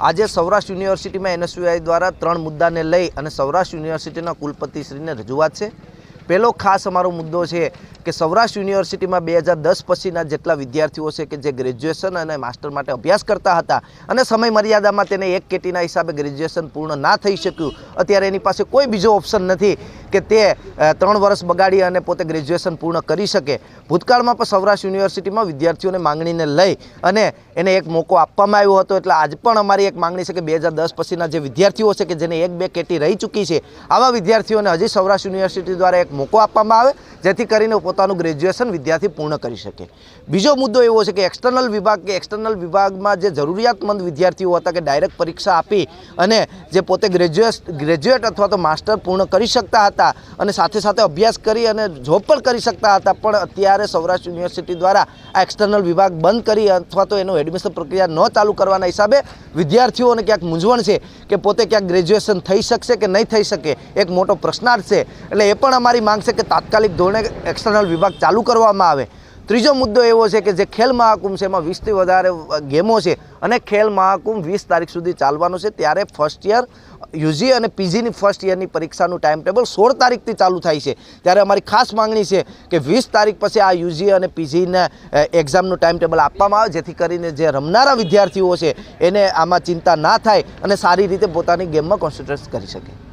આજે સૌરાષ્ટ્ર યુનિવર્સિટીમાં એનએસયુઆઈ દ્વારા ત્રણ મુદ્દાને લઈ અને સૌરાષ્ટ્ર યુનિવર્સિટીના કુલપતિશ્રીને રજૂઆત છે. પહેલો ખાસ અમારો મુદ્દો છે કે સૌરાષ્ટ્ર યુનિવર્સિટીમાં બે હજાર દસ પછીના જેટલા વિદ્યાર્થીઓ છે કે જે ગ્રેજ્યુએશન અને માસ્ટર માટે અભ્યાસ કરતા હતા અને સમય મર્યાદામાં તેને એક કેટીના હિસાબે ગ્રેજ્યુએશન પૂર્ણ ના થઈ શક્યું, અત્યારે એની પાસે કોઈ બીજો ઓપ્શન નથી કે તે ત્રણ વર્ષ બગાડી અને પોતે ગ્રેજ્યુએશન પૂર્ણ કરી શકે. ભૂતકાળમાં પણ સૌરાષ્ટ્ર યુનિવર્સિટીમાં વિદ્યાર્થીઓને માંગણીને લઈ અને એને એક મોકો આપવામાં આવ્યો હતો, એટલે આજ પણ અમારી એક માંગણી છે કે બે હજાર દસ પછીના જે વિદ્યાર્થીઓ છે કે જેને એક બે કેટી રહી ચૂકી છે, આવા વિદ્યાર્થીઓને હજી સૌરાષ્ટ્ર યુનિવર્સિટી દ્વારા એક મોકો આપવામાં આવે, જેથી કરીને પોતાનું ગ્રેજ્યુએશન વિદ્યાર્થી પૂર્ણ કરી શકે. બીજો મુદ્દો એવો છે કે એક્સટર્નલ વિભાગ કે એક્સટર્નલ વિભાગમાં જે જરૂરિયાતમંદ વિદ્યાર્થીઓ હતા કે ડાયરેક્ટ પરીક્ષા આપી અને જે પોતે ગ્રેજ્યુએટ ગ્રેજ્યુએટ અથવા તો માસ્ટર પૂર્ણ કરી શકતા હતા અને સાથે સાથે અભ્યાસ કરી અને જોબ પણ કરી શકતા હતા, પણ અત્યારે સૌરાષ્ટ્ર યુનિવર્સિટી દ્વારા આ એક્સટર્નલ વિભાગ બંધ કરી અથવા તો એનું એડમિશન પ્રક્રિયા ન ચાલુ કરવાના હિસાબે વિદ્યાર્થીઓને ક્યાંક મૂંઝવણ છે કે પોતે ક્યાંક ગ્રેજ્યુએશન થઈ શકશે કે નહીં થઈ શકે, એક મોટો પ્રશ્નાર્થ છે. એટલે એ પણ અમારી માંગ છે કે તાત્કાલિક ધોરણે એક્સટર્નલ વિભાગ ચાલુ કરવામાં આવે. ત્રીજો મુદ્દો એવો છે કે જે ખેલ મહાકુંભ છે એમાં વીસથી વધારે ગેમો છે અને ખેલ મહાકુંભ વીસ તારીખ સુધી ચાલવાનો છે ત્યારે ફર્સ્ટ યર યુજી અને પીજીની ફર્સ્ટ યરની પરીક્ષાનું ટાઈમ ટેબલ સોળ તારીખથી ચાલુ થાય છે. ત્યારે અમારી ખાસ માંગણી છે કે વીસ તારીખ પછી આ યુજી અને પીજીના એક્ઝામનું ટાઈમ ટેબલ આપવામાં આવે, જેથી કરીને જે રમનારા વિદ્યાર્થીઓ છે એને આમાં ચિંતા ના થાય અને સારી રીતે પોતાની ગેમમાં કોન્સન્ટ્રેટ કરી શકે.